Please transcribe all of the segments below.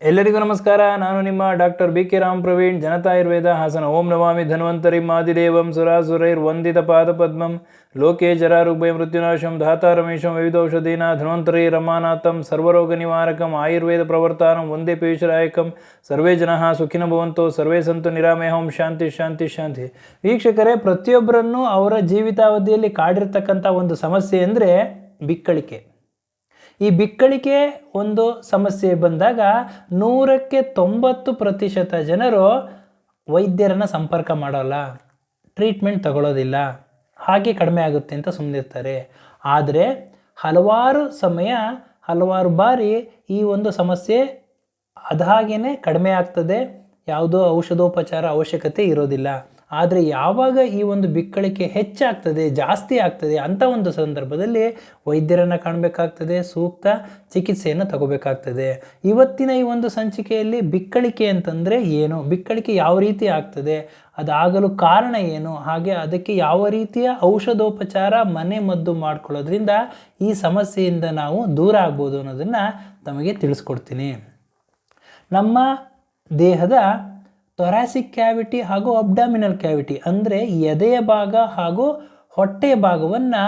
ಎಲ್ಲರಿಗೂ ನಮಸ್ಕಾರ. ನಾನು ನಿಮ್ಮ doctor B K Ram Praveen, Janata Ayurveda, Hassan. ಓಂ ನಮಾಮಿ ಧನ್ವಂತರಿ ಮಾದಿದೇವಂ ಸುರಾಸುರೈರ್ ವಂದಿತ ಪಾದಪದ್ಮಂ. ಲೋಕೆ ಜರಾರುಗ್ಭಯ, ಮೃತ್ಯುನಾಶಂ ಧಾತಾರಮೇಶಂ ವಿವಿಧೌಷಧೀನ ಧನ್ವಂತರಿ, ರಮಾನಾಥಂ, ಸರ್ವರೋಗ ನಿವಾರಕಂ, ಆಯುರ್ವೇದ ಪ್ರವರ್ತಾನಂ, ಒಂದೇ ಪೀಯೂಷರಾಯಕಂ, ಸರ್ವೇ ಜನಃ ಸುಖಿನ ಭವಂತೋ, ಸರ್ವೇ ಸಂತು ನಿರಾಮಯಹಂ ಶಾಂತಿ ಶಾಂತಿ ಶಾಂತಿ. ವೀಕ್ಷಕರೇ, ಪ್ರತಿಯೊಬ್ಬರನ್ನು ಅವರ ಜೀವಿತಾವಧಿಯಲ್ಲಿ ಕಾಡಿರ್ತಕ್ಕಂಥ ಒಂದು ಸಮಸ್ಯೆ ಅಂದರೆ ಬಿಕ್ಕಳಿಕೆ. ಈ ಬಿಕ್ಕಳಿಕೆ ಒಂದು ಸಮಸ್ಯೆ ಬಂದಾಗ ನೂರಕ್ಕೆ ತೊಂಬತ್ತು ಪ್ರತಿಶತ ಜನರು ವೈದ್ಯರನ್ನು ಸಂಪರ್ಕ ಮಾಡೋಲ್ಲ ಟ್ರೀಟ್ಮೆಂಟ್ ತಗೊಳ್ಳೋದಿಲ್ಲ ಹಾಗೆ ಕಡಿಮೆ ಆಗುತ್ತೆ ಅಂತ ಸುಮ್ಮನಿರ್ತಾರೆ ಆದರೆ ಹಲವಾರು ಸಮಯ, ಹಲವಾರು ಬಾರಿ ಈ ಒಂದು ಸಮಸ್ಯೆ ಅದಾಗೇ ಕಡಿಮೆ ಆಗ್ತದೆ, ಯಾವುದೋ ಔಷಧೋಪಚಾರ ಅವಶ್ಯಕತೆ ಇರೋದಿಲ್ಲ. ಆದರೆ ಯಾವಾಗ ಈ ಒಂದು ಬಿಕ್ಕಳಿಕೆ ಹೆಚ್ಚಾಗ್ತದೆ, ಜಾಸ್ತಿ ಆಗ್ತದೆ ಅಂಥ ಒಂದು ಸಂದರ್ಭದಲ್ಲಿ ವೈದ್ಯರನ್ನು ಕಾಣಬೇಕಾಗ್ತದೆ, ಸೂಕ್ತ ಚಿಕಿತ್ಸೆಯನ್ನು ತಗೋಬೇಕಾಗ್ತದೆ. ಇವತ್ತಿನ ಈ ಒಂದು ಸಂಚಿಕೆಯಲ್ಲಿ ಬಿಕ್ಕಳಿಕೆ ಅಂತಂದರೆ ಏನು? ಬಿಕ್ಕಳಿಕೆ ಯಾವ ರೀತಿ ಆಗ್ತದೆ? ಅದಾಗಲು ಕಾರಣ ಏನು? ಹಾಗೆ ಅದಕ್ಕೆ ಯಾವ ರೀತಿಯ ಔಷಧೋಪಚಾರ ಮನೆ ಮದ್ದು ಮಾಡ್ಕೊಳ್ಳೋದ್ರಿಂದ ಈ ಸಮಸ್ಯೆಯಿಂದ ನಾವು ದೂರ ಆಗ್ಬೋದು ಅನ್ನೋದನ್ನು ತಮಗೆ ತಿಳಿಸ್ಕೊಡ್ತೀನಿ. ನಮ್ಮ ದೇಹದ ತೊರಾಸಿಕ್ ಕ್ಯಾವಿಟಿ ಹಾಗೂ ಅಬ್ಡಾಮಿನಲ್ ಕ್ಯಾವಿಟಿ ಅಂದರೆ ಎದೆಯ ಭಾಗ ಹಾಗೂ ಹೊಟ್ಟೆಯ ಭಾಗವನ್ನು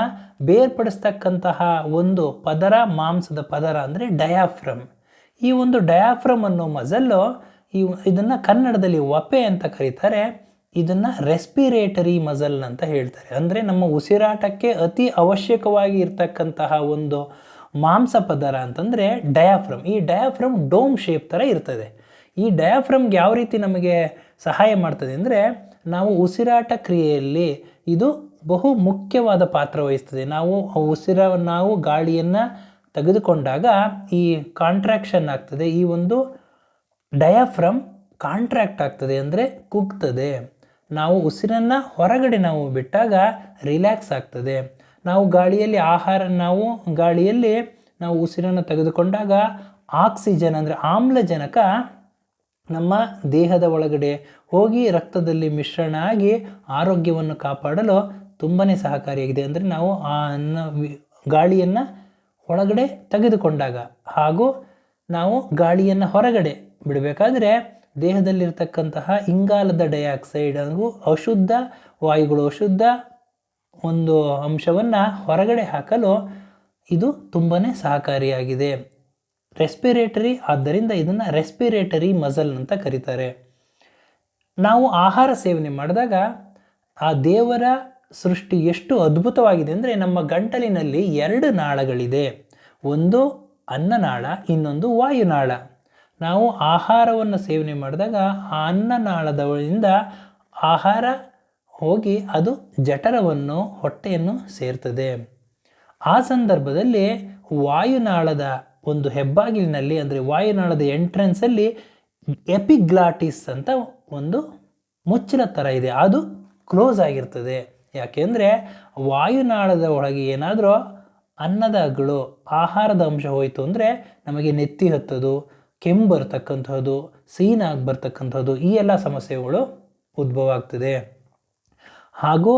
ಬೇರ್ಪಡಿಸ್ತಕ್ಕಂತಹ ಒಂದು ಪದರ, ಮಾಂಸದ ಪದರ ಅಂದರೆ ಡಯಾಫ್ರಮ್ ಈ ಒಂದು ಡಯಾಫ್ರಮ್ ಅನ್ನೋ ಮಜಲ್ಲು ಈ ಇದನ್ನು ಕನ್ನಡದಲ್ಲಿ ಒಪೆ ಅಂತ ಕರೀತಾರೆ. ಇದನ್ನು ರೆಸ್ಪಿರೇಟರಿ ಮಜಲ್ ಅಂತ ಹೇಳ್ತಾರೆ. ಅಂದರೆ ನಮ್ಮ ಉಸಿರಾಟಕ್ಕೆ ಅತಿ ಅವಶ್ಯಕವಾಗಿ ಇರ್ತಕ್ಕಂತಹ ಒಂದು ಮಾಂಸ ಪದರ ಅಂತಂದರೆ ಡಯಾಫ್ರಮ್ ಈ ಡಯಾಫ್ರಮ್ ಡೋಮ್ ಶೇಪ್ ಥರ ಇರ್ತದೆ. ಈ ಡಯಾಫ್ರಮ್ಗೆ ಯಾವ ರೀತಿ ನಮಗೆ ಸಹಾಯ ಮಾಡ್ತದೆ ಅಂದರೆ ನಾವು ಉಸಿರಾಟ ಕ್ರಿಯೆಯಲ್ಲಿ ಇದು ಬಹು ಮುಖ್ಯವಾದ ಪಾತ್ರ ವಹಿಸ್ತದೆ. ನಾವು ಉಸಿರ, ನಾವು ಗಾಳಿಯನ್ನು ತೆಗೆದುಕೊಂಡಾಗ ಈ ಕಾಂಟ್ರಾಕ್ಷನ್ ಆಗ್ತದೆ. ಈ ಒಂದು ಡಯಾಫ್ರಮ್ ಕಾಂಟ್ರಾಕ್ಟ್ ಆಗ್ತದೆ ಅಂದರೆ ಕುಗ್ತದೆ. ನಾವು ಉಸಿರನ್ನು ಹೊರಗಡೆ ನಾವು ಬಿಟ್ಟಾಗ ರಿಲ್ಯಾಕ್ಸ್ ಆಗ್ತದೆ. ನಾವು ಗಾಳಿಯಲ್ಲಿ ಆಹಾರ, ನಾವು ಗಾಳಿಯಲ್ಲಿ ನಾವು ಉಸಿರನ್ನು ತೆಗೆದುಕೊಂಡಾಗ ಆಕ್ಸಿಜನ್ ಅಂದರೆ ಆಮ್ಲಜನಕ ನಮ್ಮ ದೇಹದ ಒಳಗಡೆ ಹೋಗಿ ರಕ್ತದಲ್ಲಿ ಮಿಶ್ರಣ ಆಗಿ ಆರೋಗ್ಯವನ್ನು ಕಾಪಾಡಲು ತುಂಬಾ ಸಹಕಾರಿಯಾಗಿದೆ. ಅಂದರೆ ನಾವು ಆ ಅನ್ನ ಗಾಳಿಯನ್ನು ಒಳಗಡೆ ತೆಗೆದುಕೊಂಡಾಗ ಹಾಗೂ ನಾವು ಗಾಳಿಯನ್ನು ಹೊರಗಡೆ ಬಿಡಬೇಕಾದ್ರೆ ದೇಹದಲ್ಲಿರ್ತಕ್ಕಂತಹ ಇಂಗಾಲದ ಡೈಆಕ್ಸೈಡ್ ಹಾಗೂ ಅಶುದ್ಧ ವಾಯುಗಳು, ಅಶುದ್ಧ ಒಂದು ಅಂಶವನ್ನು ಹೊರಗಡೆ ಹಾಕಲು ಇದು ತುಂಬಾ ಸಹಕಾರಿಯಾಗಿದೆ. ರೆಸ್ಪಿರೇಟರಿ ಆದ್ದರಿಂದ ಇದನ್ನು ರೆಸ್ಪಿರೇಟರಿ ಮಸಲ್ ಅಂತ ಕರೀತಾರೆ. ನಾವು ಆಹಾರ ಸೇವನೆ ಮಾಡಿದಾಗ ಆ ದೇವರ ಸೃಷ್ಟಿ ಎಷ್ಟು ಅದ್ಭುತವಾಗಿದೆ ಅಂದರೆ ನಮ್ಮ ಗಂಟಲಿನಲ್ಲಿ ಎರಡು ನಾಳಗಳಿದೆ. ಒಂದು ಅನ್ನನಾಳ, ಇನ್ನೊಂದು ವಾಯುನಾಳ. ನಾವು ಆಹಾರವನ್ನು ಸೇವನೆ ಮಾಡಿದಾಗ ಆ ಅನ್ನನಾಳದವಳಿಂದ ಆಹಾರ ಹೋಗಿ ಅದು ಜಠರವನ್ನು, ಹೊಟ್ಟೆಯನ್ನು ಸೇರ್ತದೆ. ಆ ಸಂದರ್ಭದಲ್ಲಿ ವಾಯುನಾಳದ ಒಂದು ಹೆಬ್ಬಾಗಿಲಿನಲ್ಲಿ ಅಂದರೆ ವಾಯುನಾಳದ ಎಂಟ್ರೆನ್ಸಲ್ಲಿ ಎಪಿಗ್ಲಾಟಿಸ್ ಅಂತ ಒಂದು ಮುಚ್ಚಿನ ಥರ ಇದೆ. ಅದು ಕ್ಲೋಸ್ ಆಗಿರ್ತದೆ. ಯಾಕೆಂದರೆ ವಾಯುನಾಳದ ಒಳಗೆ ಏನಾದರೂ ಅನ್ನದಗಳು ಆಹಾರದ ಅಂಶ ಹೋಯಿತು ಅಂದರೆ ನಮಗೆ ನೆತ್ತಿ ಹತ್ತೋದು, ಕೆಮ್ಮು ಬರ್ತಕ್ಕಂಥದ್ದು ಸೀನಾಗಿ ಬರ್ತಕ್ಕಂಥದ್ದು ಈ ಎಲ್ಲ ಸಮಸ್ಯೆಗಳು ಉದ್ಭವ ಆಗ್ತದೆ. ಹಾಗೂ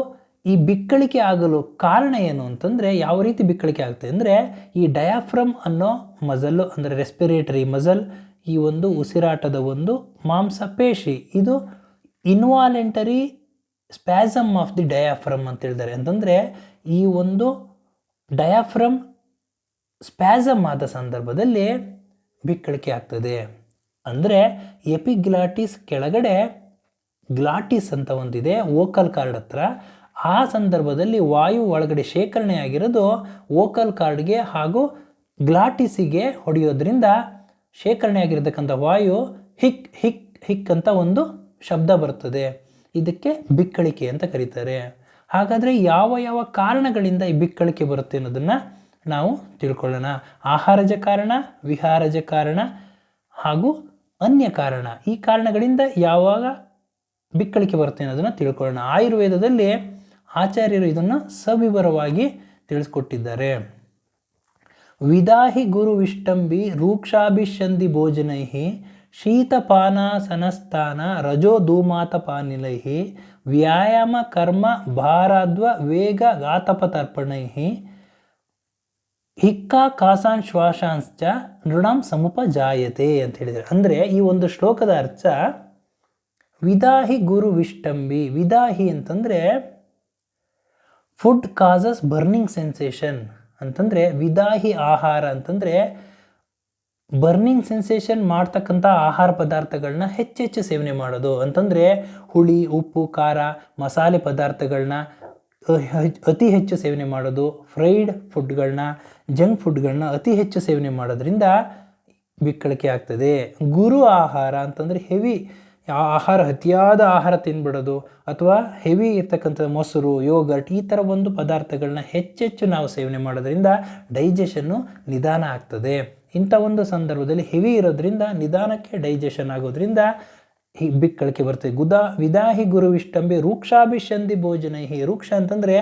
ಈ ಬಿಕ್ಕಳಿಕೆ ಆಗಲು ಕಾರಣ ಏನು ಅಂತಂದರೆ ಯಾವ ರೀತಿ ಬಿಕ್ಕಳಿಕೆ ಆಗ್ತದೆ ಅಂದರೆ ಈ ಡಯಾಫ್ರಮ್ ಅನ್ನೋ ಮಜಲ್ಲು ಅಂದರೆ ರೆಸ್ಪಿರೇಟರಿ ಮಜಲ್ ಈ ಒಂದು ಉಸಿರಾಟದ ಒಂದು ಮಾಂಸಪೇಶಿ ಇದು involuntary spasm of the diaphragm ಅಂತ ಹೇಳಿದ್ದಾರೆ ಅಂತಂದರೆ ಈ ಒಂದು ಡಯಾಫ್ರಮ್ ಸ್ಪ್ಯಾಸಮ್ ಆದ ಸಂದರ್ಭದಲ್ಲಿ ಬಿಕ್ಕಳಿಕೆ ಆಗ್ತದೆ. ಅಂದರೆ ಎಪಿಗ್ಲಾಟಿಸ್ ಕೆಳಗಡೆ ಗ್ಲಾಟಿಸ್ ಅಂತ ಒಂದಿದೆ ವೋಕಲ್ ಕಾರ್ಡ್ ಹತ್ರ. ಆ ಸಂದರ್ಭದಲ್ಲಿ ವಾಯು ಒಳಗಡೆ ಶೇಖರಣೆ ಆಗಿರೋದು ವೋಕಲ್ ಕಾರ್ಡ್ಗೆ ಹಾಗೂ ಗ್ಲಾಟಿಸಿಗೆ ಹೊಡೆಯೋದ್ರಿಂದ ಶೇಖರಣೆ ಆಗಿರತಕ್ಕಂಥ ವಾಯು ಹಿಕ್ ಹಿಕ್ ಹಿಕ್ ಅಂತ ಒಂದು ಶಬ್ದ ಬರ್ತದೆ. ಇದಕ್ಕೆ ಬಿಕ್ಕಳಿಕೆ ಅಂತ ಕರೀತಾರೆ. ಹಾಗಾದರೆ ಯಾವ ಯಾವ ಕಾರಣಗಳಿಂದ ಈ ಬಿಕ್ಕಳಿಕೆ ಬರುತ್ತೆ ಅನ್ನೋದನ್ನು ನಾವು ತಿಳ್ಕೊಳ್ಳೋಣ. ಆಹಾರಜ ಕಾರಣ, ವಿಹಾರಜ ಕಾರಣ ಹಾಗೂ ಅನ್ಯ ಕಾರಣ. ಈ ಕಾರಣಗಳಿಂದ ಯಾವಾಗ ಬಿಕ್ಕಳಿಕೆ ಬರುತ್ತೆ ಅನ್ನೋದನ್ನು ತಿಳ್ಕೊಳ್ಳೋಣ. ಆಯುರ್ವೇದದಲ್ಲಿ ಆಚಾರ್ಯರು ಇದನ್ನು ಸವಿವರವಾಗಿ ತಿಳಿಸ್ಕೊಟ್ಟಿದ್ದಾರೆ. ವಿದಾಹಿ ಗುರು ವಿಷ್ಟಂಬಿ ರೂಕ್ಷಾಭಿಷಂದಿ ಭೋಜನೈ ಶೀತಪಾನಾಸನಸ್ಥಾನ ರಜೋ ಧೂಮಾತಪಾನಿಲೈ ವ್ಯಾಯಾಮ ಕರ್ಮ ಭಾರಾದ್ವ ವೇಗ ಘಾತಪತರ್ಪಣೈ ಹಿಕ್ಕ ಕಾಸಾನ್ ಶ್ವಾಸಾಂಶ್ಚ ಸಮುಪ ಸಮುಪಜಾಯತೆ ಅಂತ ಹೇಳಿದ್ದಾರೆ. ಅಂದರೆ ಈ ಒಂದು ಶ್ಲೋಕದ ಅರ್ಥ ವಿದಾಹಿ ಗುರು ವಿಷ್ಟಂಬಿ ವಿದಾಹಿ ಅಂತಂದರೆ ಫುಡ್ ಕಾಸಸ್ ಬರ್ನಿಂಗ್ ಸೆನ್ಸೇಷನ್ ಅಂತಂದರೆ ವಿದಾಹಿ ಆಹಾರ ಅಂತಂದರೆ ಬರ್ನಿಂಗ್ ಸೆನ್ಸೇಷನ್ ಮಾಡ್ತಕ್ಕಂಥ ಆಹಾರ ಪದಾರ್ಥಗಳನ್ನ ಹೆಚ್ಚೆಚ್ಚು ಸೇವನೆ ಮಾಡೋದು. ಅಂತಂದರೆ ಹುಳಿ, ಉಪ್ಪು, ಖಾರ, ಮಸಾಲೆ ಪದಾರ್ಥಗಳನ್ನ ಅತಿ ಹೆಚ್ಚು ಸೇವನೆ ಮಾಡೋದು. ಫ್ರೈಡ್ ಫುಡ್ಗಳನ್ನ ಜಂಕ್ ಫುಡ್ಗಳನ್ನ ಅತಿ ಹೆಚ್ಚು ಸೇವನೆ ಮಾಡೋದ್ರಿಂದ ಬಿಕ್ಕಳಿಕೆ ಆಗ್ತದೆ. ಗುರು ಆಹಾರ ಅಂತಂದರೆ ಹೆವಿ ಆಹಾರ, ಅತಿಯಾದ ಆಹಾರ ತಿನ್ಬಿಡೋದು ಅಥವಾ ಹೆವಿ ಇರ್ತಕ್ಕಂಥ ಮೊಸರು, ಯೋಗರ್ಟ್ ಈ ಥರ ಒಂದು ಪದಾರ್ಥಗಳನ್ನ ಹೆಚ್ಚೆಚ್ಚು ನಾವು ಸೇವನೆ ಮಾಡೋದ್ರಿಂದ ಡೈಜೆಷನ್ನು ನಿಧಾನ ಆಗ್ತದೆ. ಇಂಥ ಒಂದು ಸಂದರ್ಭದಲ್ಲಿ ಹೆವಿ ಇರೋದ್ರಿಂದ ನಿಧಾನಕ್ಕೆ ಡೈಜೆಷನ್ ಆಗೋದ್ರಿಂದ ಈ ಬಿಕ್ಕಳಿಕೆ ಬರ್ತದೆ ಗುದಾ, ವಿದಾಹಿ ಗುರುವಿಷ್ಟಂಬಿ ರೂಕ್ಷಾಭಿಷಂಧಿ ಭೋಜನ ಹಿ ರೂಕ್ಷ ಅಂತಂದರೆ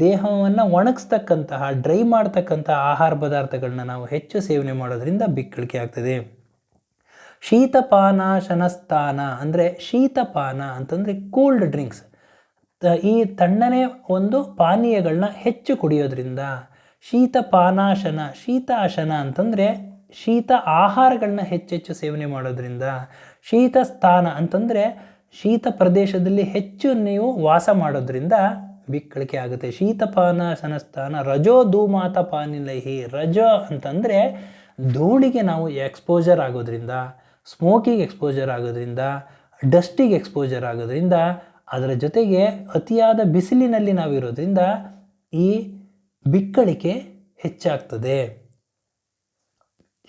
ದೇಹವನ್ನು ಒಣಗಿಸ್ತಕ್ಕಂತಹ, ಡ್ರೈ ಮಾಡ್ತಕ್ಕಂಥ ಆಹಾರ ಪದಾರ್ಥಗಳನ್ನ ನಾವು ಹೆಚ್ಚು ಸೇವನೆ ಮಾಡೋದ್ರಿಂದ ಬಿಕ್ಕಳಿಕೆ ಆಗ್ತದೆ. ಶೀತಪಾನ ಶನಸ್ಥಾನ ಅಂದರೆ ಶೀತಪಾನ ಅಂತಂದರೆ ಕೂಲ್ಡ್ ಡ್ರಿಂಕ್ಸ್ ಈ ತಣ್ಣನೆ ಒಂದು ಪಾನೀಯಗಳನ್ನ ಹೆಚ್ಚು ಕುಡಿಯೋದ್ರಿಂದ ಶೀತಪಾನಾಶನ, ಶೀತಾಶನ ಅಂತಂದರೆ ಶೀತ ಆಹಾರಗಳನ್ನ ಹೆಚ್ಚೆಚ್ಚು ಸೇವನೆ ಮಾಡೋದ್ರಿಂದ ಶೀತ ಸ್ಥಾನ ಅಂತಂದರೆ ಶೀತ ಪ್ರದೇಶದಲ್ಲಿ ಹೆಚ್ಚು ನೀವು ವಾಸ ಮಾಡೋದ್ರಿಂದ ಬಿಕ್ಕಳಿಕೆ ಆಗುತ್ತೆ. ಶೀತಪಾನ ಶನಸ್ಥಾನ ರಜೋ ಧೂಮಾತ ಪಾನಿಲೈಹಿ, ರಜ ಅಂತಂದರೆ ಧೂಳಿಗೆ ನಾವು ಎಕ್ಸ್ಪೋಜರ್ ಆಗೋದ್ರಿಂದ ಸ್ಮೋಕಿಗೆ ಎಕ್ಸ್ಪೋಜರ್ ಆಗೋದ್ರಿಂದ ಡಸ್ಟಿಗೆ ಎಕ್ಸ್ಪೋಜರ್ ಆಗೋದ್ರಿಂದ, ಅದರ ಜೊತೆಗೆ ಅತಿಯಾದ ಬಿಸಿಲಿನಲ್ಲಿ ನಾವಿರೋದ್ರಿಂದ ಈ ಬಿಕ್ಕಳಿಕೆ ಹೆಚ್ಚಾಗ್ತದೆ.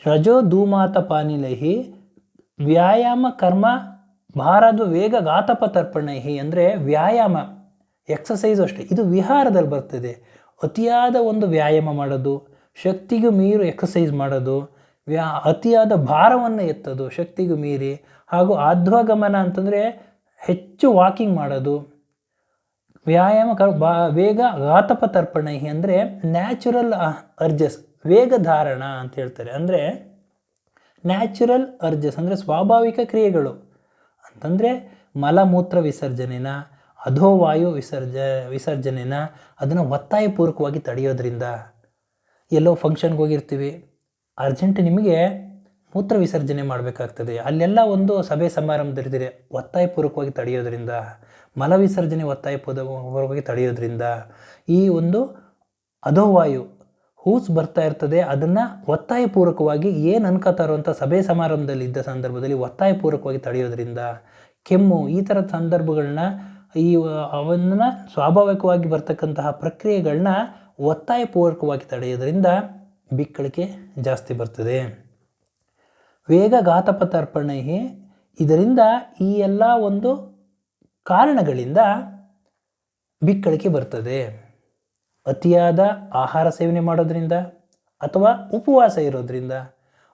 ರಜೋ ಧೂಮಾತ ಪಾನಿಲೈಹಿ ವ್ಯಾಯಾಮ ಕರ್ಮ ಭಾರದ ವೇಗ ಗಾತಪ ತರ್ಪಣೈಹಿ ಅಂದರೆ ವ್ಯಾಯಾಮ ಎಕ್ಸಸೈಸು ಅಷ್ಟೇ. ಇದು ವಿಹಾರದಲ್ಲಿ ಬರ್ತದೆ. ಅತಿಯಾದ ಒಂದು ವ್ಯಾಯಾಮ ಮಾಡೋದು, ಶಕ್ತಿಗೂ ಮೀರು ಎಕ್ಸಸೈಸ್ ಮಾಡೋದು ವ್ಯಾ ಅತಿಯಾದ ಭಾರವನ್ನು ಎತ್ತೋದು, ಶಕ್ತಿಗೂ ಮೀರಿ ಹಾಗೂ ಆಧ್ವಗಮನ ಅಂತಂದರೆ ಹೆಚ್ಚು ವಾಕಿಂಗ್ ಮಾಡೋದು. ವ್ಯಾಯಾಮ ಕ ಬಾ ವೇಗ ತರ್ಪಣೈ ಅಂದರೆ ನ್ಯಾಚುರಲ್ ಅರ್ಜಸ್ ವೇಗ ಧಾರಣ ಅಂತ ಹೇಳ್ತಾರೆ. ಅಂದರೆ ನ್ಯಾಚುರಲ್ ಅರ್ಜಸ್ ಅಂದರೆ ಸ್ವಾಭಾವಿಕ ಕ್ರಿಯೆಗಳು. ಅಂತಂದರೆ ಮಲಮೂತ್ರ ವಿಸರ್ಜನೆನ, ಅಧೋವಾಯು ವಿಸರ್ಜ, ವಿಸರ್ಜನೆನ ಅದನ್ನು ಒತ್ತಾಯಪೂರ್ವಕವಾಗಿ ತಡೆಯೋದ್ರಿಂದ. ಎಲ್ಲೋ ಫಂಕ್ಷನ್ಗೆ ಹೋಗಿರ್ತೀವಿ. ಅರ್ಜೆಂಟ್ ನಿಮಗೆ ಮೂತ್ರ ವಿಸರ್ಜನೆ ಮಾಡಬೇಕಾಗ್ತದೆ. ಅಲ್ಲೆಲ್ಲ ಒಂದು ಸಭೆ ಸಮಾರಂಭದಲ್ಲಿದ್ದರೆ ಒತ್ತಾಯಪೂರ್ವಕವಾಗಿ ತಡೆಯೋದ್ರಿಂದ, ಮಲ ವಿಸರ್ಜನೆ ಒತ್ತಾಯಪೂರ್ವಕವಾಗಿ ತಡೆಯೋದ್ರಿಂದ ಈ ಒಂದು ಅಧೋವಾಯು ಹೂಸ್ ಬರ್ತಾ ಇರ್ತದೆ. ಅದನ್ನು ಒತ್ತಾಯಪೂರ್ವಕವಾಗಿ ಏನು ಅನ್ಕೋತಾರೋ ಅಂತ ಸಭೆ ಸಮಾರಂಭದಲ್ಲಿ ಇದ್ದ ಸಂದರ್ಭದಲ್ಲಿ ಒತ್ತಾಯಪೂರ್ವಕವಾಗಿ ತಡೆಯೋದ್ರಿಂದ ಕೆಮ್ಮು, ಈ ಥರದ ಸಂದರ್ಭಗಳನ್ನ ಈ ಅವನ್ನ ಸ್ವಾಭಾವಿಕವಾಗಿ ಬರ್ತಕ್ಕಂತಹ ಪ್ರಕ್ರಿಯೆಗಳನ್ನ ಒತ್ತಾಯಪೂರ್ವಕವಾಗಿ ತಡೆಯೋದ್ರಿಂದ ಬಿಕ್ಕಳಿಕೆ ಜಾಸ್ತಿ ಬರ್ತದೆ. ವೇಗ ಘಾತಪತರ್ಪಣೆ ಇದರಿಂದ ಈ ಎಲ್ಲ ಒಂದು ಕಾರಣಗಳಿಂದ ಬಿಕ್ಕಳಿಕೆ ಬರ್ತದೆ. ಅತಿಯಾದ ಆಹಾರ ಸೇವನೆ ಮಾಡೋದ್ರಿಂದ ಅಥವಾ ಉಪವಾಸ ಇರೋದ್ರಿಂದ,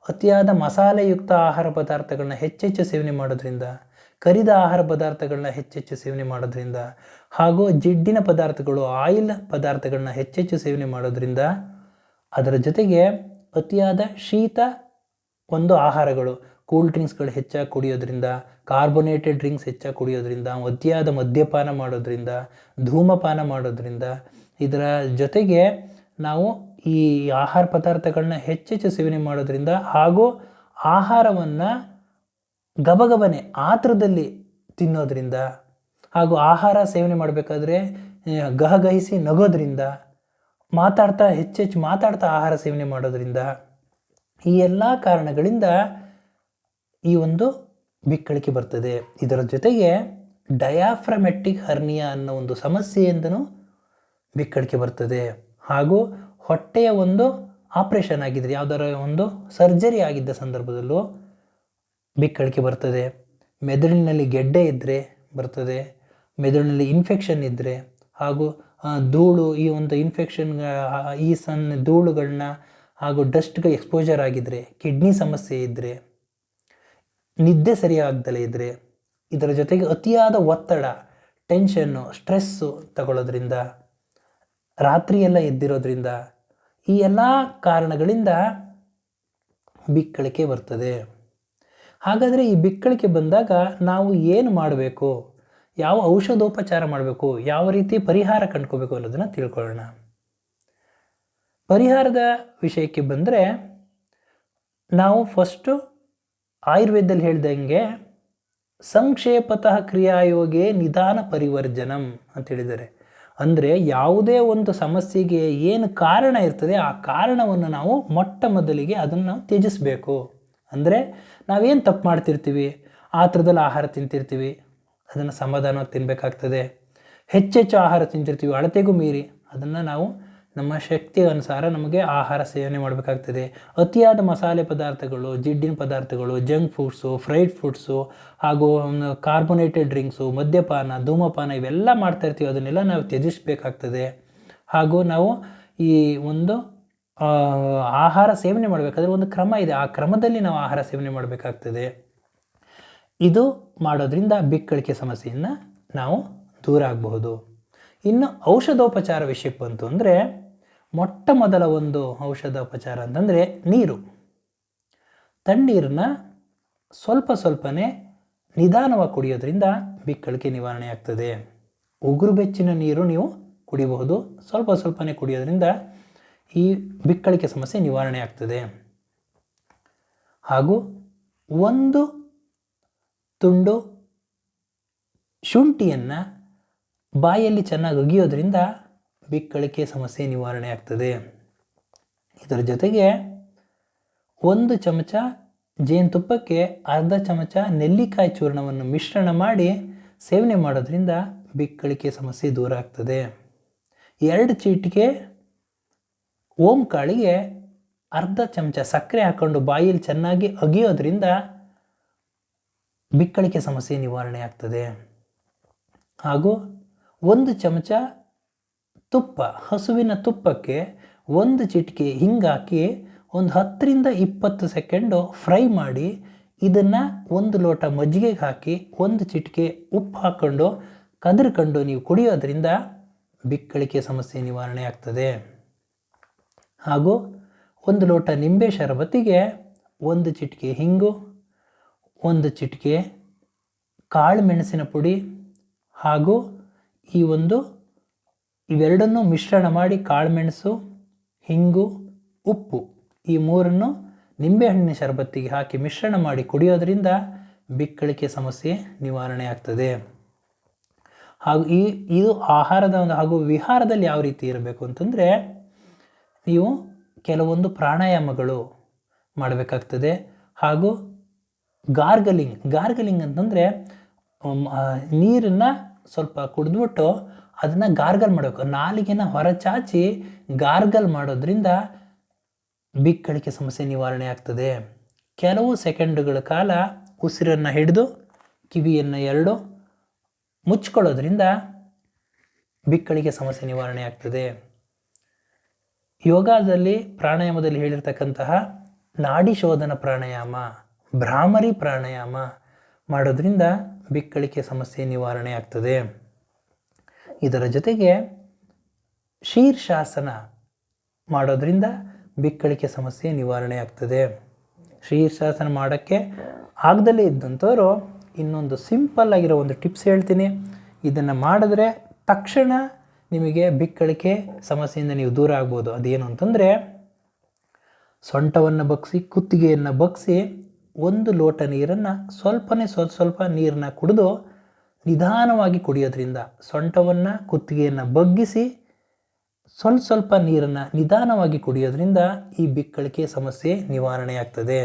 ಅತಿಯಾದ ಮಸಾಲೆಯುಕ್ತ ಆಹಾರ ಪದಾರ್ಥಗಳನ್ನ ಹೆಚ್ಚೆಚ್ಚು ಸೇವನೆ ಮಾಡೋದ್ರಿಂದ, ಕರಿದ ಆಹಾರ ಪದಾರ್ಥಗಳನ್ನ ಹೆಚ್ಚೆಚ್ಚು ಸೇವನೆ ಮಾಡೋದ್ರಿಂದ ಹಾಗೂ ಜಿಡ್ಡಿನ ಪದಾರ್ಥಗಳು, ಆಯಿಲ್ ಪದಾರ್ಥಗಳನ್ನ ಹೆಚ್ಚೆಚ್ಚು ಸೇವನೆ ಮಾಡೋದ್ರಿಂದ ಅದರ ಜೊತೆಗೆ ಅತಿಯಾದ ಶೀತ ಒಂದು ಆಹಾರಗಳು ಕೂಲ್ ಡ್ರಿಂಕ್ಸ್ಗಳು ಹೆಚ್ಚಾಗಿ ಕುಡಿಯೋದ್ರಿಂದ ಕಾರ್ಬೊನೇಟೆಡ್ ಡ್ರಿಂಕ್ಸ್ ಹೆಚ್ಚಾಗಿ ಕುಡಿಯೋದ್ರಿಂದ, ಅತಿಯಾದ ಮದ್ಯಪಾನ ಮಾಡೋದ್ರಿಂದ, ಧೂಮಪಾನ ಮಾಡೋದ್ರಿಂದ ಇದರ ಜೊತೆಗೆ ನಾವು ಈ ಆಹಾರ ಪದಾರ್ಥಗಳನ್ನ ಹೆಚ್ಚೆಚ್ಚು ಸೇವನೆ ಮಾಡೋದ್ರಿಂದ ಹಾಗೂ ಆಹಾರವನ್ನು ಗಬಗಬನೆ ಆತ್ರದಲ್ಲಿ ತಿನ್ನೋದ್ರಿಂದ ಹಾಗೂ ಆಹಾರ ಸೇವನೆ ಮಾಡಬೇಕಾದ್ರೆ ಗಹಗಹಿಸಿ ನಗೋದ್ರಿಂದ ಮಾತಾಡ್ತಾ ಹೆಚ್ಚೆಚ್ಚು ಮಾತಾಡ್ತಾ ಆಹಾರ ಸೇವನೆ ಮಾಡೋದರಿಂದ ಈ ಎಲ್ಲ ಕಾರಣಗಳಿಂದ ಈ ಒಂದು ಬಿಕ್ಕಳಿಕೆ ಬರ್ತದೆ. ಇದರ ಜೊತೆಗೆ ಡಯಾಫ್ರಮೆಟಿಕ್ ಹರ್ನಿಯಾ ಅನ್ನೋ ಒಂದು ಸಮಸ್ಯೆಯಿಂದನೂ ಬಿಕ್ಕಳಿಕೆ ಬರ್ತದೆ. ಹಾಗೂ ಹೊಟ್ಟೆಯ ಒಂದು ಆಪ್ರೇಷನ್ ಆಗಿದ್ದರೆ ಯಾವುದರ ಒಂದು ಸರ್ಜರಿ ಆಗಿದ್ದ ಸಂದರ್ಭದಲ್ಲೂ ಬಿಕ್ಕಳಿಕೆ ಬರ್ತದೆ. ಮೆದುಳಿನಲ್ಲಿ ಗೆಡ್ಡೆ ಇದ್ದರೆ ಬರ್ತದೆ, ಮೆದುಳಿನಲ್ಲಿ ಇನ್ಫೆಕ್ಷನ್ ಇದ್ದರೆ ಹಾಗೂ ಧೂಳು, ಈ ಒಂದು ಇನ್ಫೆಕ್ಷನ್ ಈ ಸಣ್ಣ ಧೂಳುಗಳನ್ನ ಹಾಗೂ ಡಸ್ಟ್ಗೆ ಎಕ್ಸ್ಪೋಜರ್ ಆಗಿದ್ದರೆ ಕಿಡ್ನಿ ಸಮಸ್ಯೆ ಇದ್ದರೆ ನಿದ್ದೆ ಸರಿಯಾಗ್ದಲೇ ಇದ್ದರೆ ಇದರ ಜೊತೆಗೆ ಅತಿಯಾದ ಒತ್ತಡ ಟೆನ್ಷನ್ನು ಸ್ಟ್ರೆಸ್ಸು ತಗೊಳ್ಳೋದ್ರಿಂದ, ರಾತ್ರಿಯೆಲ್ಲ ಎದ್ದಿರೋದ್ರಿಂದ, ಈ ಎಲ್ಲ ಕಾರಣಗಳಿಂದ ಬಿಕ್ಕಳಿಕೆ ಬರ್ತದೆ. ಹಾಗಾದರೆ ಈ ಬಿಕ್ಕಳಿಕೆ ಬಂದಾಗ ನಾವು ಏನು ಮಾಡಬೇಕು? ಯಾವ ಔಷಧೋಪಚಾರ ಮಾಡಬೇಕು, ಯಾವ ರೀತಿ ಪರಿಹಾರ ಕಂಡ್ಕೋಬೇಕು ಅನ್ನೋದನ್ನು ತಿಳ್ಕೊಳ್ಳೋಣ. ಪರಿಹಾರದ ವಿಷಯಕ್ಕೆ ಬಂದರೆ, ನಾವು ಫಸ್ಟು ಆಯುರ್ವೇದದಲ್ಲಿ ಹೇಳ್ದಂಗೆ ಸಂಕ್ಷೇಪತಃ ಕ್ರಿಯಾಯೋಗೆ ನಿಧಾನ ಪರಿವರ್ಜನಂ ಅಂತ ಹೇಳಿದ್ದಾರೆ. ಅಂದರೆ ಯಾವುದೇ ಒಂದು ಸಮಸ್ಯೆಗೆ ಏನು ಕಾರಣ ಇರ್ತದೆ ಆ ಕಾರಣವನ್ನು ನಾವು ಮೊಟ್ಟ ಮೊದಲಿಗೆ ಅದನ್ನು ನಾವು ತ್ಯಜಿಸಬೇಕು. ಅಂದರೆ ನಾವೇನು ತಪ್ಪು ಮಾಡ್ತಿರ್ತೀವಿ? ಆ ಥರದಲ್ಲಿ ಆಹಾರ ತಿಂತಿರ್ತೀವಿ. ಅದನ್ನು ಸಮಾಧಾನ ತಿನ್ನಬೇಕಾಗ್ತದೆ ಹೆಚ್ಚೆಚ್ಚು ಆಹಾರ ತಿಂತಿರ್ತೀವಿ ಅಳತೆಗೂ ಮೀರಿ. ಅದನ್ನು ನಾವು ನಮ್ಮ ಶಕ್ತಿ ಅನುಸಾರ ನಮಗೆ ಆಹಾರ ಸೇವನೆ ಮಾಡಬೇಕಾಗ್ತದೆ. ಅತಿಯಾದ ಮಸಾಲೆ ಪದಾರ್ಥಗಳು, ಜಿಡ್ಡಿನ ಪದಾರ್ಥಗಳು, ಜಂಕ್ ಫುಡ್ಸು, ಫ್ರೈಡ್ ಫುಡ್ಸು, ಹಾಗೂ ಕಾರ್ಬೋನೇಟೆಡ್ ಡ್ರಿಂಕ್ಸು, ಮದ್ಯಪಾನ, ಧೂಮಪಾನ ಇವೆಲ್ಲ ಮಾಡ್ತಾ ಇರ್ತೀವಿ. ಅದನ್ನೆಲ್ಲ ನಾವು ತ್ಯಜಿಸಬೇಕಾಗ್ತದೆ. ಹಾಗೂ ನಾವು ಈ ಒಂದು ಆಹಾರ ಸೇವನೆ ಮಾಡಬೇಕಾದ್ರೆ ಒಂದು ಕ್ರಮ ಇದೆ. ಆ ಕ್ರಮದಲ್ಲಿ ನಾವು ಆಹಾರ ಸೇವನೆ ಮಾಡಬೇಕಾಗ್ತದೆ. ಇದು ಮಾಡೋದ್ರಿಂದ ಬಿಕ್ಕಳಿಕೆ ಸಮಸ್ಯೆಯನ್ನು ನಾವು ದೂರ ಆಗಬಹುದು. ಇನ್ನು ಔಷಧೋಪಚಾರ ವಿಷಯಕ್ಕೆ ಬಂತು ಅಂದರೆ ಮೊಟ್ಟ ಮೊದಲ ಒಂದು ಔಷಧೋಪಚಾರ ಅಂತಂದರೆ ನೀರು. ತಣ್ಣೀರನ್ನ ಸ್ವಲ್ಪ ಸ್ವಲ್ಪನೇ ನಿಧಾನವಾಗಿ ಕುಡಿಯೋದ್ರಿಂದ ಬಿಕ್ಕಳಿಕೆ ನಿವಾರಣೆ ಆಗ್ತದೆ. ಉಗುರು ಬೆಚ್ಚಿನ ನೀರು ನೀವು ಕುಡಿಬಹುದು. ಸ್ವಲ್ಪ ಸ್ವಲ್ಪನೇ ಕುಡಿಯೋದ್ರಿಂದ ಈ ಬಿಕ್ಕಳಿಕೆ ಸಮಸ್ಯೆ ನಿವಾರಣೆ ಆಗ್ತದೆ. ಹಾಗೂ ಒಂದು ತುಂಡು ಶುಂಠಿಯನ್ನು ಬಾಯಲ್ಲಿ ಚೆನ್ನಾಗಿ ಅಗಿಯೋದ್ರಿಂದ ಬಿಕ್ಕಳಿಕೆ ಸಮಸ್ಯೆ ನಿವಾರಣೆ ಆಗ್ತದೆ. ಇದರ ಜೊತೆಗೆ ಒಂದು ಚಮಚ ಜೇನುತುಪ್ಪಕ್ಕೆ ಅರ್ಧ ಚಮಚ ನೆಲ್ಲಿಕಾಯಿ ಚೂರ್ಣವನ್ನು ಮಿಶ್ರಣ ಮಾಡಿ ಸೇವನೆ ಮಾಡೋದ್ರಿಂದ ಬಿಕ್ಕಳಿಕೆ ಸಮಸ್ಯೆ ದೂರ ಆಗ್ತದೆ. ಎರಡು ಚೀಟಿಗೆ ಓಂ ಕಾಳಿಗೆ ಅರ್ಧ ಚಮಚ ಸಕ್ಕರೆ ಹಾಕ್ಕೊಂಡು ಬಾಯಲ್ಲಿ ಚೆನ್ನಾಗಿ ಅಗಿಯೋದ್ರಿಂದ ಬಿಕ್ಕಳಿಕೆ ಸಮಸ್ಯೆ ನಿವಾರಣೆ ಆಗ್ತದೆ. ಹಾಗೂ ಒಂದು ಚಮಚ ತುಪ್ಪ, ಹಸುವಿನ ತುಪ್ಪಕ್ಕೆ ಒಂದು ಚಿಟಿಕೆ ಹಿಂಗಾಕಿ ಒಂದು ಹತ್ತರಿಂದ ಇಪ್ಪತ್ತು ಸೆಕೆಂಡು ಫ್ರೈ ಮಾಡಿ ಇದನ್ನು ಒಂದು ಲೋಟ ಮಜ್ಜಿಗೆಗೆ ಹಾಕಿ ಒಂದು ಚಿಟಿಕೆ ಉಪ್ಪು ಹಾಕ್ಕೊಂಡು ಕದರ್ಕೊಂಡು ನೀವು ಕುಡಿಯೋದ್ರಿಂದ ಬಿಕ್ಕಳಿಕೆ ಸಮಸ್ಯೆ ನಿವಾರಣೆ ಆಗ್ತದೆ. ಹಾಗೂ ಒಂದು ಲೋಟ ನಿಂಬೆ ಶರಬತ್ತಿಗೆ ಒಂದು ಚಿಟಿಕೆ ಹಿಂಗು ಒಂದು ಚಿಟಿಕೆ, ಕಾಳು ಮೆಣಸಿನ ಪುಡಿ ಹಾಗೂ ಈ ಒಂದು ಇವೆರಡನ್ನು ಮಿಶ್ರಣ ಮಾಡಿ ಕಾಳುಮೆಣಸು ಹಿಂಗು, ಉಪ್ಪು ಈ ಮೂರನ್ನು ನಿಂಬೆಹಣ್ಣಿನ ಶರಬತ್ತಿಗೆ ಹಾಕಿ ಮಿಶ್ರಣ ಮಾಡಿ ಕುಡಿಯೋದರಿಂದ ಬಿಕ್ಕಳಿಕೆ ಸಮಸ್ಯೆ ನಿವಾರಣೆ ಆಗ್ತದೆ. ಹಾಗೂ ಈ, ಇದು ಆಹಾರದ ಒಂದು ಹಾಗೂ ವಿಹಾರದಲ್ಲಿ ಯಾವ ರೀತಿ ಇರಬೇಕು ಅಂತಂದರೆ ನೀವು ಕೆಲವೊಂದು ಪ್ರಾಣಾಯಾಮಗಳು ಮಾಡಬೇಕಾಗ್ತದೆ ಹಾಗೂ ಗಾರ್ಗಲಿಂಗ್. ಗಾರ್ಗಲಿಂಗ್ ಅಂತಂದರೆ ನೀರನ್ನು ಸ್ವಲ್ಪ ಕುಡಿದ್ಬಿಟ್ಟು ಅದನ್ನು ಗಾರ್ಗಲ್ ಮಾಡಬೇಕು. ನಾಲಿಗೆನ ಹೊರಚಾಚಿ ಗಾರ್ಗಲ್ ಮಾಡೋದ್ರಿಂದ ಬಿಕ್ಕಳಿಕೆ ಸಮಸ್ಯೆ ನಿವಾರಣೆ ಆಗ್ತದೆ. ಕೆಲವು ಸೆಕೆಂಡುಗಳ ಕಾಲ ಉಸಿರನ್ನು ಹಿಡಿದು, ಕಿವಿಯನ್ನು ಎರಡು, ಮುಚ್ಕೊಳ್ಳೋದ್ರಿಂದ ಬಿಕ್ಕಳಿಗೆ ಸಮಸ್ಯೆ ನಿವಾರಣೆ ಆಗ್ತದೆ. ಯೋಗದಲ್ಲಿ ಪ್ರಾಣಾಯಾಮದಲ್ಲಿ ಹೇಳಿರ್ತಕ್ಕಂತಹ ನಾಡಿ ಶೋಧನ ಪ್ರಾಣಾಯಾಮ. ಭ್ರಾಮರಿ ಪ್ರಾಣಾಯಾಮ ಮಾಡೋದ್ರಿಂದ ಬಿಕ್ಕಳಿಕೆ ಸಮಸ್ಯೆ ನಿವಾರಣೆ ಆಗ್ತದೆ. ಇದರ ಜೊತೆಗೆ ಶೀರ್ಷಾಸನ ಮಾಡೋದ್ರಿಂದ ಬಿಕ್ಕಳಿಕೆ ಸಮಸ್ಯೆ ನಿವಾರಣೆ ಆಗ್ತದೆ. ಶೀರ್ಷಾಸನ ಮಾಡೋಕ್ಕೆ ಆಗದಲ್ಲೇ ಇದ್ದಂಥವ್ರು ಇನ್ನೊಂದು ಸಿಂಪಲ್ ಆಗಿರೋ ಒಂದು ಟಿಪ್ಸ್ ಹೇಳ್ತೀನಿ. ಇದನ್ನು ಮಾಡಿದ್ರೆ ತಕ್ಷಣ ನಿಮಗೆ ಬಿಕ್ಕಳಿಕೆ ಸಮಸ್ಯೆಯಿಂದ ನೀವು ದೂರ ಆಗ್ಬೋದು. ಅದೇನು ಅಂತಂದರೆ ಸೊಂಟವನ್ನು ಬಗ್ಸಿ, ಕುತ್ತಿಗೆಯನ್ನು ಬಗ್ಸಿ ಒಂದು ಲೋಟ ನೀರನ್ನು ಸ್ವಲ್ಪನೇ ಸ್ವಲ್ಪ ಸ್ವಲ್ಪ ನೀರನ್ನ ಕುಡಿದು ನಿಧಾನವಾಗಿ ಕುಡಿಯೋದ್ರಿಂದ ಸೊಂಟವನ್ನು, ಕುತ್ತಿಗೆಯನ್ನು ಬಗ್ಗಿಸಿ ಸ್ವಲ್ಪ ಸ್ವಲ್ಪ ನೀರನ್ನು ನಿಧಾನವಾಗಿ ಕುಡಿಯೋದ್ರಿಂದ ಈ ಬಿಕ್ಕಳಿಕೆ ಸಮಸ್ಯೆ ನಿವಾರಣೆ ಆಗ್ತದೆ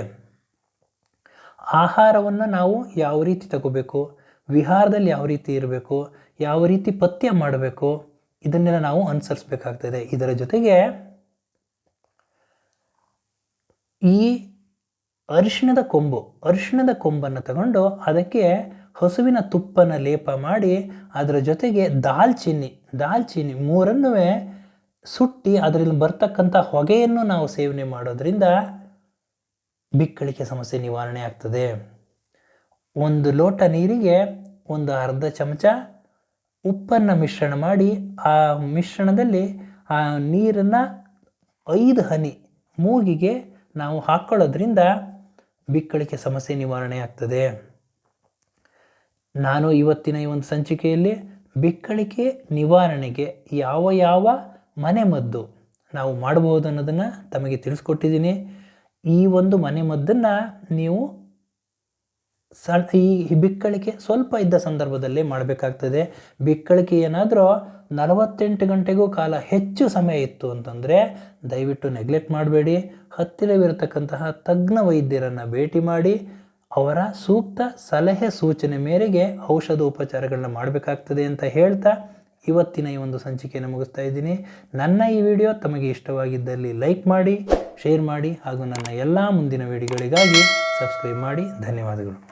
ಆಹಾರವನ್ನು ನಾವು ಯಾವ ರೀತಿ ತಗೋಬೇಕು, ವಿಹಾರದಲ್ಲಿ ಯಾವ ರೀತಿ ಇರಬೇಕು, ಯಾವ ರೀತಿ ಪಥ್ಯ ಮಾಡಬೇಕು, ಇದನ್ನೆಲ್ಲ ನಾವು ಅನುಸರಿಸಬೇಕಾಗ್ತದೆ. ಇದರ ಜೊತೆಗೆ ಈ ಅರಿಶಿಣದ ಕೊಂಬು, ಅರಿಶಿಣದ ಕೊಂಬನ್ನು ತಗೊಂಡು ಅದಕ್ಕೆ ಹಸುವಿನ ತುಪ್ಪನ ಲೇಪ ಮಾಡಿ ಅದರ ಜೊತೆಗೆ ದಾಲ್ಚಿನ್ನಿ ದಾಲ್ಚಿನ್ನಿ ಮೂರನ್ನೂ ಸುಟ್ಟಿ ಅದರಲ್ಲಿ ಬರ್ತಕ್ಕಂಥ ಹೊಗೆಯನ್ನು ನಾವು ಸೇವನೆ ಮಾಡೋದ್ರಿಂದ ಬಿಕ್ಕಳಿಕೆ ಸಮಸ್ಯೆ ನಿವಾರಣೆ ಆಗ್ತದೆ. ಒಂದು ಲೋಟ ನೀರಿಗೆ ಒಂದು ಅರ್ಧ ಚಮಚ ಉಪ್ಪನ್ನು ಮಿಶ್ರಣ ಮಾಡಿ ಆ ಮಿಶ್ರಣದಲ್ಲಿ ಆ ನೀರನ್ನು ಐದು ಹನಿ ಮೂಗಿಗೆ ನಾವು ಹಾಕ್ಕೊಳ್ಳೋದ್ರಿಂದ ಬಿಕ್ಕಳಿಕೆ ಸಮಸ್ಯೆ ನಿವಾರಣೆ ಆಗ್ತದೆ. ನಾನು ಇವತ್ತಿನ ಈ ಒಂದು ಸಂಚಿಕೆಯಲ್ಲಿ ಬಿಕ್ಕಳಿಕೆ ನಿವಾರಣೆಗೆ ಯಾವ ಯಾವ ಮನೆಮದ್ದು ನಾವು ಮಾಡಬಹುದು ಅನ್ನೋದನ್ನು ತಮಗೆ ತಿಳಿಸ್ಕೊಟ್ಟಿದ್ದೀನಿ. ಈ ಒಂದು ಮನೆಮದ್ದನ್ನು ನೀವು ಸಣ್ಣ ಈ ಬಿಕ್ಕಳಿಕೆ ಸ್ವಲ್ಪ ಇದ್ದ ಸಂದರ್ಭದಲ್ಲಿ ಮಾಡಬೇಕಾಗ್ತದೆ. ಬಿಕ್ಕಳಿಕೆ ಏನಾದರೂ ನಲವತ್ತೆಂಟು ಗಂಟೆಗೂ ಕಾಲ ಹೆಚ್ಚು ಸಮಯ ಇತ್ತು ಅಂತಂದರೆ ದಯವಿಟ್ಟು ನೆಗ್ಲೆಕ್ಟ್ ಮಾಡಬೇಡಿ. ಹತ್ತಿರವಿರತಕ್ಕಂತಹ ತಜ್ಞ ವೈದ್ಯರನ್ನು ಭೇಟಿ ಮಾಡಿ, ಅವರ ಸೂಕ್ತ ಸಲಹೆ ಸೂಚನೆ ಮೇರೆಗೆ ಔಷಧ ಉಪಚಾರಗಳನ್ನ ಮಾಡಬೇಕಾಗ್ತದೆ ಅಂತ ಹೇಳ್ತಾ ಇವತ್ತಿನ ಈ ಒಂದು ಸಂಚಿಕೆಯನ್ನು ಮುಗಿಸ್ತಾ ಇದ್ದೀನಿ. ನನ್ನ ಈ ವಿಡಿಯೋ ತಮಗೆ ಇಷ್ಟವಾಗಿದ್ದಲ್ಲಿ ಲೈಕ್ ಮಾಡಿ, ಶೇರ್ ಮಾಡಿ ಹಾಗೂ ನನ್ನ ಎಲ್ಲ ಮುಂದಿನ ವಿಡಿಯೋಗಳಿಗಾಗಿ ಸಬ್ಸ್ಕ್ರೈಬ್ ಮಾಡಿ. ಧನ್ಯವಾದಗಳು.